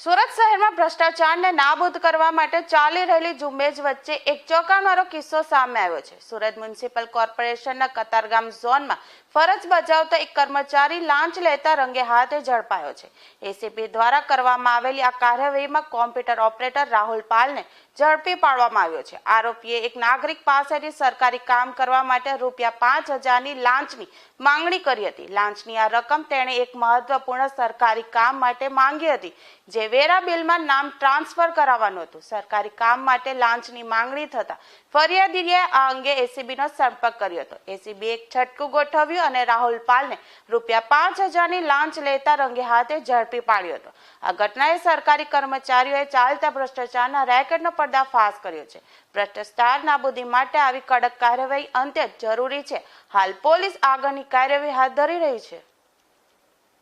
Sorella ભ્રષ્ટાચારને નાબૂદ કરવા માટે ચાલી રહેલી ઝુંબેશ વચ્ચે એક ચોંકાવનારો કિસ્સો સામે આવ્યો છે. સુરત મ્યુનિસિપલ કોર્પોરેશનના કતારગામ ઝોનમાં ફરજ બજાવતા એક કર્મચારી લાંચ લેતા રંગે હાથે ઝડપાયો છે. એસીપી દ્વારા કરવામાં આવેલી આ કાર્યવાહીમાં કોમ્પ્યુટર ઓપરેટર રાહુલ પાલને ઝડપી પાડવામાં આવ્યો છે. આરોપીએ એક નાગરિક પાસેથી સરકારી કામ કરવા માટે રૂપિયા પાંચ હજારની લાંચની માંગણી કરી હતી. લાંચની આ રકમ તેણે એક મહત્વપૂર્ણ સરકારી કામ માટે માંગી હતી, જે વેરા બિલમાં નામ ટ્રાન્સફર કરાવવાનું હતું. સરકારી કામ માટે લાંચની માંગણી થતા ફરિયાદીએ આ અંગે એસીબીનો સંપર્ક કર્યો હતો. એસીબીએ એક છટકું ગોઠવ્યું અને રાહુલ પાલને રૂપિયા પાંચ હજારની લાંચ લેતા રંગે હાથે ઝડપી પાડ્યો હતો. આ ઘટનાએ સરકારી કર્મચારીઓએ ચાલતા ભ્રષ્ટાચારના રેકેટનો પર્દાફાશ કર્યો છે. ભ્રષ્ટાચાર નાબૂદી માટે આવી કડક કાર્યવાહી અંતે જરૂરી છે. હાલ પોલીસ આગળની કાર્યવાહી હાથ ધરી રહી છે.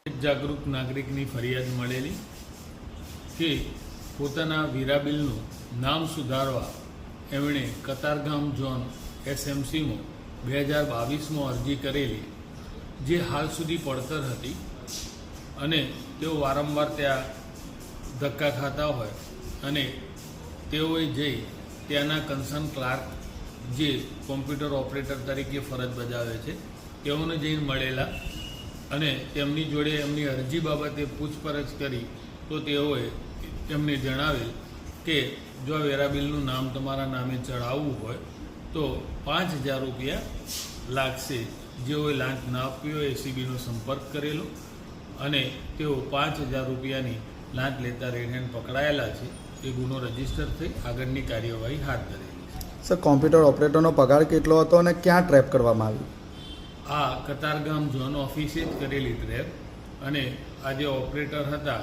જાગૃત નાગરિકની ફરિયાદ મળેલી. કે પોતાના વીરાબિલનું નામ સુધારવા એમણે કતારગામ ઝોન એસએમસીમાં બે હજાર બાવીસમાં અરજી કરેલી, જે હાલ સુધી પડતર હતી અને તેઓ વારંવાર ત્યાં ધક્કા ખાતા હોય અને તેઓએ જઈ ત્યાંના કન્સર્ન ક્લાર્ક, જે કોમ્પ્યુટર ઓપરેટર તરીકે ફરજ બજાવે છે, તેઓને જઈને મળેલા અને તેમની જોડે એમની અરજી બાબતે પૂછપરછ કરી તો તેઓએ એમને જણાવેલ કે જો આ વેરા બિલનું નામ તમારા નામે ચડાવવું હોય તો પાંચ હજાર રૂપિયા લાગશે. જેઓએ લાંચ ના આપ્યો એસીબીનો સંપર્ક કરેલો અને તેઓ પાંચ હજાર રૂપિયાની લાંચ લેતા રેડ પકડાયેલા છે. એ ગુનો રજિસ્ટર થઈ આગળની કાર્યવાહી હાથ ધરેલી છે. સર કોમ્પ્યુટર ઓપરેટરનો પગાર કેટલો હતો અને ક્યાં ટ્રેપ કરવામાં આવ્યું? આ કતારગામ ઝોન ઓફિસે જ કરેલી ટ્રેપ અને આ જે ઓપરેટર હતા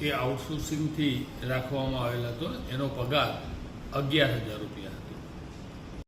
એ આઉટસોર્સિંગથી રાખવામાં આવેલ હતો. એનો પગાર અગિયાર હજાર રૂપિયા હતો.